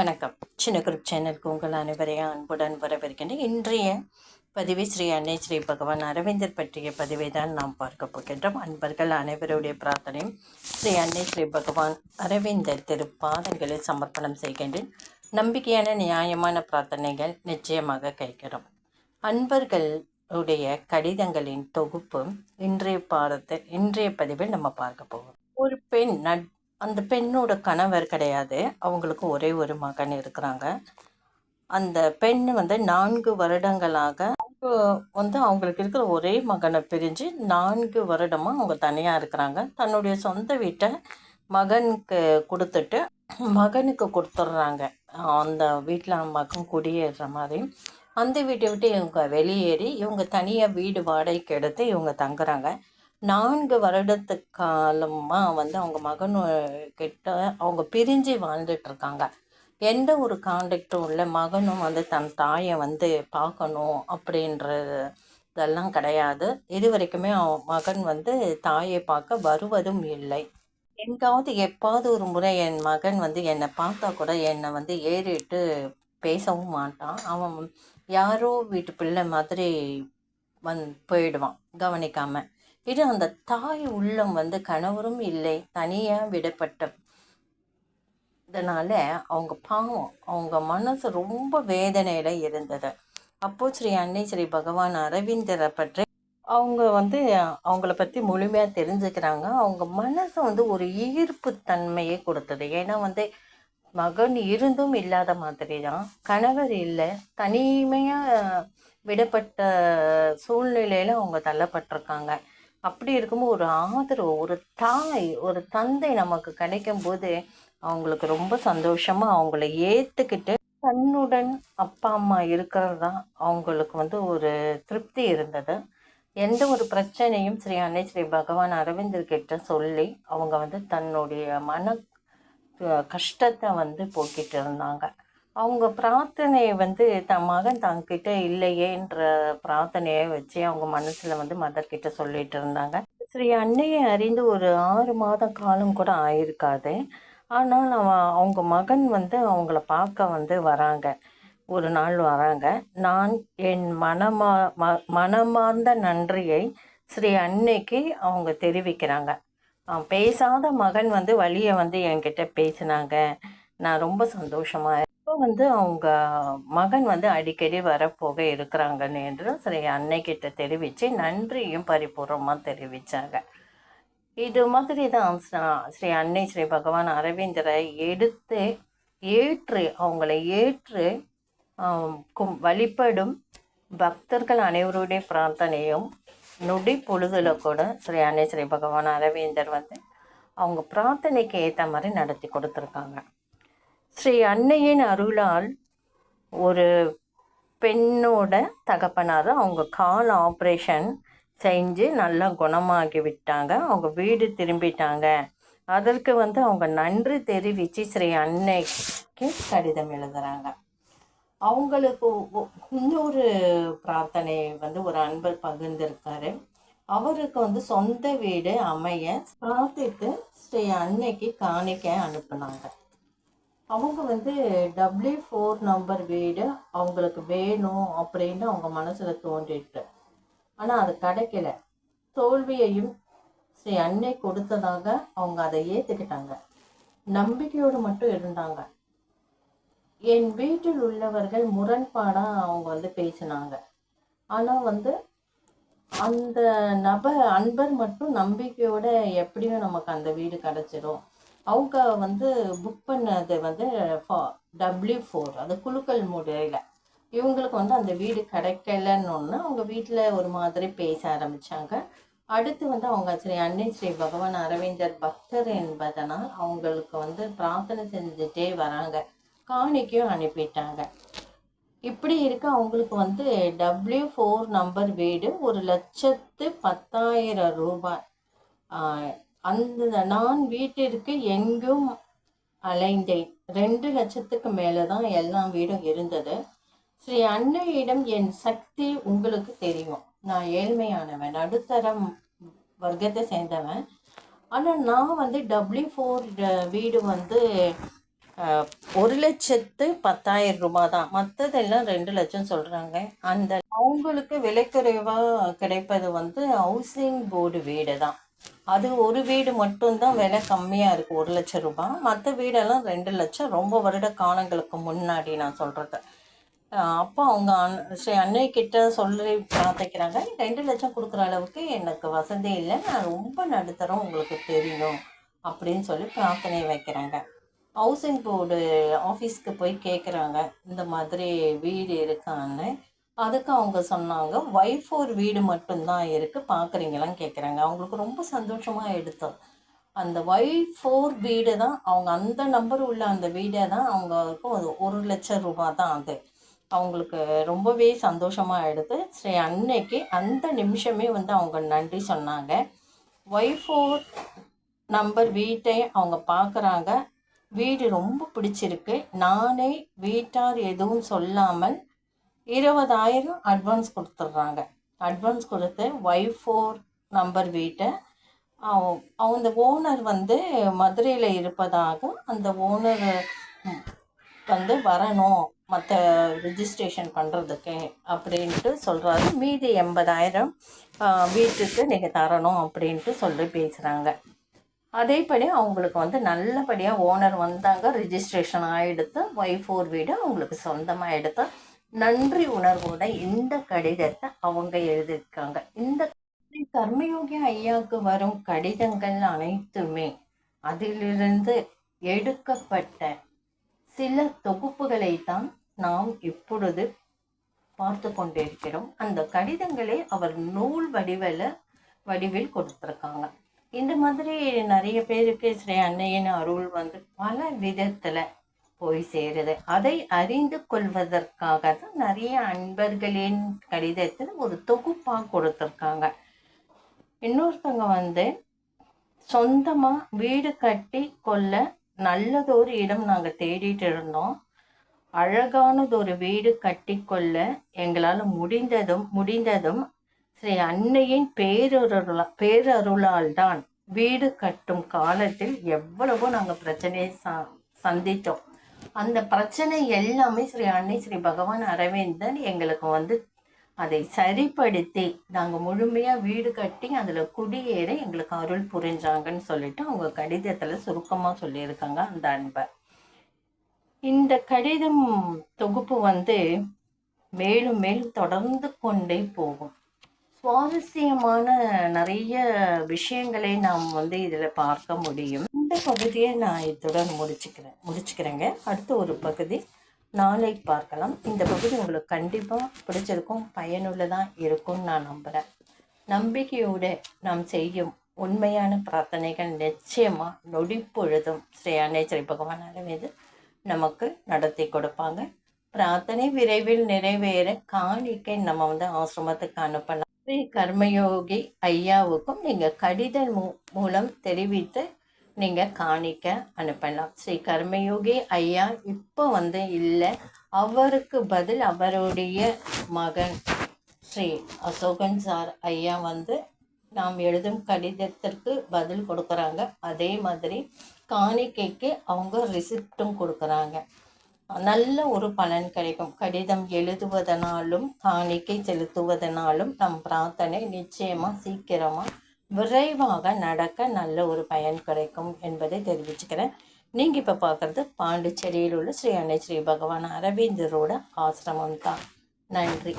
வணக்கம். சின்ன குரூப் சேனலுக்கு உங்கள் அனைவரையும் அன்புடன் வரவேற்கின்றேன். இன்றைய பதிவு ஸ்ரீ அன்னை ஸ்ரீ பகவான் அரவிந்தர் பற்றிய பதிவை தான் நாம் பார்க்க போகின்றோம். அன்பர்கள் அனைவருடைய பிரார்த்தனையும் ஸ்ரீ அன்னை ஸ்ரீ பகவான் அரவிந்தர் திருப்பாதங்களில் சமர்ப்பணம் செய்கின்றேன். நம்பிக்கையான நியாயமான பிரார்த்தனைகள் நிச்சயமாக கைக்கிறோம் அன்பர்களுடைய கடிதங்களின் தொகுப்பு இன்றைய பாதத்தை இன்றைய பதிவில் நம்ம பார்க்க போகிறோம். ஒரு பெண் நட் அந்த பெண்ணோட கணவர் கிடையாது. அவங்களுக்கு ஒரே ஒரு மகன் இருக்கிறாங்க. அந்த பெண் வந்து நான்கு வருடங்களாக வந்து அவங்களுக்கு இருக்கிற ஒரே மகனை பிரிஞ்சு நான்கு வருடமாக அவங்க தனியாக இருக்கிறாங்க. தன்னுடைய சொந்த வீட்டை மகனுக்கு கொடுத்துட்டு மகனுக்கு கொடுத்துட்றாங்க. அந்த வீட்டில் மகன் குடியேறுற மாதிரி. அந்த வீட்டை விட்டு இவங்க வெளியேறி இவங்க தனியாக வீடு வாடகைக்கு எடுத்து இவங்க தங்குறாங்க. நான்கு வருடத்து காலமாக வந்து அவங்க மகன் கிட்ட அவங்க பிரிஞ்சு வாழ்ந்துட்டு இருக்காங்க எந்த ஒரு காண்டக்டும் இல்லை மகனும் வந்து தன் தாயை வந்து பார்க்கணும் அப்படின்றது இதெல்லாம் கிடையாது. இது வரைக்குமே அவன் மகன் வந்து தாயை பார்க்க வருவதும் இல்லை. எங்காவது எப்பாவது ஒரு முறை என் மகன் வந்து என்னை பார்த்தா கூட என்னை வந்து ஏறிட்டு பேசவும் மாட்டான். அவன் யாரோ வீட்டு பிள்ளை மாதிரி வந் போயிடுவான் கவனிக்காமல் இது அந்த தாய் உள்ளம் வந்து கணவரும் இல்லை தனியாக விடப்பட்ட இதனால் அவங்க பாவம் அவங்க மனசு ரொம்ப வேதனையில் இருந்தது. அப்போது ஸ்ரீ அன்னை ஸ்ரீ பகவான் அரவிந்தரை பற்றி அவங்க வந்து அவங்கள பற்றி முழுமையாக தெரிஞ்சுக்கிறாங்க. அவங்க மனசு வந்து ஒரு ஈர்ப்பு தன்மையை கொடுத்தது. ஏன்னா வந்து மகன் இருந்தும் இல்லாத மாதிரி தான் கணவர் இல்லை தனிமையாக விடப்பட்ட சூழ்நிலையில் அவங்க தள்ளப்பட்டிருக்காங்க. அப்படி இருக்கும்போது ஒரு ஆதரவு ஒரு தாய் ஒரு தந்தை நமக்கு கிடைக்கும் போது அவங்களுக்கு ரொம்ப சந்தோஷமாக அவங்கள ஏற்றுக்கிட்டு தன்னுடன் அப்பா அம்மா இருக்கிறது தான் அவங்களுக்கு வந்து ஒரு திருப்தி இருந்தது. எந்த ஒரு பிரச்சனையும் ஸ்ரீ அன்னை ஸ்ரீ பகவான் அரவிந்தர் கிட்ட சொல்லி அவங்க வந்து தன்னுடைய மன கஷ்டத்தை வந்து போக்கிட்டு இருந்தாங்க. அவங்க பிரார்த்தனையை வந்து தன் மகன் தங்கிட்ட இல்லையேன்ற பிரார்த்தனையை வச்சு அவங்க மனசில் வந்து மதர்கிட்ட சொல்லிட்டு இருந்தாங்க. ஸ்ரீ அன்னையை அறிந்து ஒரு ஆறு மாத காலம் கூட ஆயிருக்காது. ஆனால் அவன் அவங்க மகன் வந்து அவங்கள பார்க்க வந்து வராங்க. ஒரு நாள் வராங்க. நான் என் மனமா ம மனமார்ந்த நன்றியை ஸ்ரீ அன்னைக்கு அவங்க தெரிவிக்கிறாங்க. பேசாத மகன் வந்து வழியை வந்து என்கிட்ட பேசினாங்க. நான் ரொம்ப சந்தோஷமாக இப்போ வந்து அவங்க மகன் வந்து அடிக்கடி வரப்போக இருக்கிறாங்கன்னு என்று சரி அன்னைக்கிட்ட தெரிவித்து நன்றியும் பரிபூர்வமாக தெரிவித்தாங்க இது மாதிரி தான் ஸ்ரீ அன்னை ஸ்ரீ பகவான் அரவிந்தரை எடுத்து ஏற்று அவங்களை ஏற்று வழிபடும் பக்தர்கள் அனைவருடைய பிரார்த்தனையும் நொடி பொழுதுல கூட ஸ்ரீ அன்னை ஸ்ரீ பகவான் அரவிந்தர் வந்து அவங்க பிரார்த்தனைக்கு ஏற்ற மாதிரி நடத்தி கொடுத்துருக்காங்க. ஸ்ரீ அன்னையின் அருளால் ஒரு பெண்ணோட தகப்பனார் அவங்க கால் ஆப்ரேஷன் செஞ்சு நல்லா குணமாகி விட்டாங்க அவங்க வீடு திரும்பிட்டாங்க. அதற்கு வந்து அவங்க நன்றி தெரிவித்து ஸ்ரீ அன்னைக்கு கடிதம் எழுதுகிறாங்க அவங்களுக்கு இன்னொரு பிரார்த்தனை வந்து ஒரு அன்பர் பகிர்ந்திருக்காரு. அவருக்கு வந்து சொந்த வீடு அமைய பிரார்த்தித்து ஸ்ரீ அன்னைக்கு காணிக்க அனுப்புனாங்க. அவங்க வந்து டபிள்யூ ஃபோர் நம்பர் வீடு அவங்களுக்கு வேணும் அப்படின்னு அவங்க மனசில் தோன்றிட்டு. ஆனால் அது கிடைக்கல. தோல்வியையும் ஸ்ரீ அன்னை கொடுத்ததாக அவங்க அதை ஏற்றுக்கிட்டாங்க நம்பிக்கையோடு மட்டும் இருந்தாங்க. என் வீட்டில் உள்ளவர்கள் முரண்பாடாக அவங்க வந்து பேசினாங்க. ஆனால் வந்து அந்த நபர் அன்பர் மட்டும் நம்பிக்கையோட எப்படியும் நமக்கு அந்த வீடு கிடச்சிரும். அவங்க வந்து புக் பண்ணது வந்து டபிள்யூ ஃபோர் அது குழுக்கள் முறையில் இவங்களுக்கு வந்து அந்த வீடு கிடைக்கலன்னு ஒன்று அவங்க வீட்டில் ஒரு மாதிரி பேச ஆரம்பித்தாங்க அடுத்து வந்து அவங்க ஸ்ரீ அன்னை ஸ்ரீ பகவான் அரவிந்தர் பக்தர் என்பதனால் அவங்களுக்கு வந்து பிரார்த்தனை செஞ்சுட்டே வராங்க. காணிக்கையும் அனுப்பிட்டாங்க. இப்படி இருக்க அவங்களுக்கு வந்து டபிள்யூ ஃபோர் நம்பர் வீடு ஒரு லட்சத்து பத்தாயிரம் ரூபாய் அந்த நான் வீட்டிற்கு எங்கும் அலைந்தேன். ரெண்டு லட்சத்துக்கு மேலே தான் எல்லா வீடும் இருந்தது. ஸ்ரீ அன்னையிடம் என் சக்தி உங்களுக்கு தெரியும். நான் ஏழ்மையானவன் நடுத்தரம் வர்க்கத்தை சேர்ந்தவன். ஆனால் நான் வந்து டபிள்யூ ஃபோர் வீடு வந்து ஒரு லட்சத்து பத்தாயிரம் ரூபாய் தான் மற்றதெல்லாம் ரெண்டு லட்சம் சொல்கிறாங்க அந்த அவங்களுக்கு விலைக்குறைவாக கிடைப்பது வந்து ஹவுசிங் போர்டு வீடு தான் அது ஒரு வீடு மட்டும்தான் விலை கம்மியாக இருக்குது ஒரு லட்சம் ரூபாய். மற்ற வீடெல்லாம் ரெண்டு லட்சம். ரொம்ப வருட காலங்களுக்கு முன்னாடி நான் சொல்கிறது அப்போ அவங்க அன் ஸ்ரீ அன்னை கிட்ட சொல்லி பார்த்துக்கிறாங்க. ரெண்டு லட்சம் கொடுக்குற அளவுக்கு எனக்கு வசதி இல்லை. நான் ரொம்ப நடுத்தரம் உங்களுக்கு தெரியும் அப்படின்னு சொல்லி பிரார்த்தனை வைக்கிறாங்க. ஹவுசிங் போர்டு ஆஃபீஸ்க்கு போய் கேட்குறாங்க இந்த மாதிரி வீடு இருக்கான்னு அதுக்கு அவங்க சொன்னாங்க ஒய்ஃப் ஒரு வீடு மட்டும்தான் இருக்குது பார்க்குறீங்களான்னு கேட்குறாங்க அவங்களுக்கு ரொம்ப சந்தோஷமாக எடுத்தோம். அந்த ஒய்ஃப் ஃபோர் வீடு தான் அவங்க அந்த நம்பர் உள்ள அந்த வீடை தான் அவங்களுக்கு ஒரு லட்சம் ரூபாய் தான் அது. அவங்களுக்கு ரொம்பவே சந்தோஷமாக எடுத்து ஸ்ரீ அன்னைக்கு அந்த நிமிஷமே வந்து அவங்க நன்றி சொன்னாங்க. ஒய்ஃப் ஃபோர் நம்பர் வீட்டை அவங்க பார்க்குறாங்க வீடு ரொம்ப பிடிச்சிருக்கு. நானே வீட்டார் எதுவும் சொல்லாமல் இருபதாயிரம் அட்வான்ஸ் கொடுத்துட்றாங்க. அட்வான்ஸ் கொடுத்து ஒய் ஃபோர் நம்பர் வீட்டை அவ- அந்த ஓனர் வந்து மதுரையில் இருப்பதாக அந்த ஓனர் வந்து வரணும் மற்ற ரிஜிஸ்ட்ரேஷன் பண்ணுறதுக்கு அப்படின்ட்டு சொல்கிறாரு மீதி எண்பதாயிரம் வீட்டுக்கு நீங்கள் தரணும் அப்படின்ட்டு சொல்லி பேசுகிறாங்க அதேபடி அவங்களுக்கு வந்து நல்லபடியாக ஓனர் வந்தாங்க ரிஜிஸ்ட்ரேஷன் ஆகிடுத்து ஒய்ஃப் ஃபோர் வீடு அவங்களுக்கு சொந்தமாக எடுத்து நன்றி உணர்வோட இந்த கடிதத்தை அவங்க எழுதியிருக்காங்க. இந்த கர்மயோகி ஐயாவுக்கு வரும் கடிதங்கள் அனைத்துமே அதிலிருந்து எடுக்கப்பட்ட சில தொகுப்புகளை தான் நாம் இப்பொழுது பார்த்து கொண்டிருக்கிறோம். அந்த கடிதங்களை அவர் நூல் வடிவில் வடிவில் கொடுத்துருக்காங்க. இந்த மாதிரி நிறைய பேருக்கு ஸ்ரீ அன்னையின் அருள் வந்து பல விதத்தில் போய் சேருது. அதை அறிந்து கொள்வதற்காக தான் நிறைய அன்பர்களின் கடிதத்தில் ஒரு தொகுப்பாக கொடுத்துருக்காங்க. இன்னொருத்தவங்க வந்து சொந்தமாக வீடு கட்டி கொள்ள நல்லதொரு இடம் நாங்கள் தேடிட்டு இருந்தோம். அழகானதொரு வீடு கட்டிக்கொள்ள எங்களால் முடிந்ததும் முடிந்ததும் ஸ்ரீ அன்னையின் பேரருளா பேரருளால் தான் வீடு கட்டும் காலத்தில் எவ்வளவோ நாங்கள் பிரச்சனையை ச சந்தித்தோம். அந்த பிரச்சனை எல்லாமே ஸ்ரீ அன்னை ஸ்ரீ பகவான் அரவிந்தன் எங்களுக்கு வந்து அதை சரிப்படுத்தி நாங்கள் முழுமையாக வீடு கட்டி அதில் குடியேற எங்களுக்கு அருள் புரிஞ்சாங்கன்னு சொல்லிட்டு அவங்க கடிதத்தில் சுருக்கமாக சொல்லியிருக்காங்க அந்த அன்பை. இந்த கடிதம் தொகுப்பு வந்து மேலும் மேலும் தொடர்ந்து கொண்டே போகும். சுவாரஸ்யமான நிறைய விஷயங்களை நாம் வந்து இதில் பார்க்க முடியும். இந்த பகுதியை நான் இத்துடன் முடிச்சுக்கிறேன் முடிச்சுக்கிறேங்க. அடுத்த ஒரு பகுதி நாளை பார்க்கலாம். இந்த பகுதி உங்களுக்கு கண்டிப்பாக பிடிச்சிருக்கும் பயனுள்ளதாக இருக்கும்னு நான் நம்புகிறேன் நம்பிக்கையோடு நாம் செய்யும் உண்மையான பிரார்த்தனைகள் நிச்சயமாக நொடிப்பொழுதும் ஸ்ரீ அன்னை ஸ்ரீ பகவான் அரவிந்து நமக்கு நடத்தி கொடுப்பாங்க. பிரார்த்தனை விரைவில் நிறைவேற காணிக்கை நம்ம வந்து ஆசிரமத்துக்கு அனுப்பலாம். ஸ்ரீ கர்மயோகி ஐயாவுக்கும் நீங்கள் கடிதம் மூ மூலம் தெரிவித்து நீங்கள் காணிக்க அனுப்பலாம். ஸ்ரீ கர்மயோகி ஐயா இப்போ வந்து இல்லை. அவருக்கு பதில் அவருடைய மகன் ஸ்ரீ அசோகன் சார் ஐயா வந்து நாம் எழுதும் கடிதத்திற்கு பதில் கொடுக்குறாங்க. அதே மாதிரி காணிக்கைக்கு அவங்க ரிசிப்டும் கொடுக்குறாங்க. நல்ல ஒரு பலன் கிடைக்கும். கடிதம் எழுதுவதனாலும் காணிக்கை செலுத்துவதனாலும் நம் பிரார்த்தனை நிச்சயமாக சீக்கிரமாக விரைவாக நடக்க நல்ல ஒரு பயன் கிடைக்கும் என்பதை தெரிவிச்சுக்கிறேன். நீங்கள் இப்போ பார்க்குறது பாண்டிச்சேரியில் உள்ள ஸ்ரீ அன்னை ஸ்ரீ பகவான் அரவிந்தரோட ஆசிரமம் தான் நன்றி.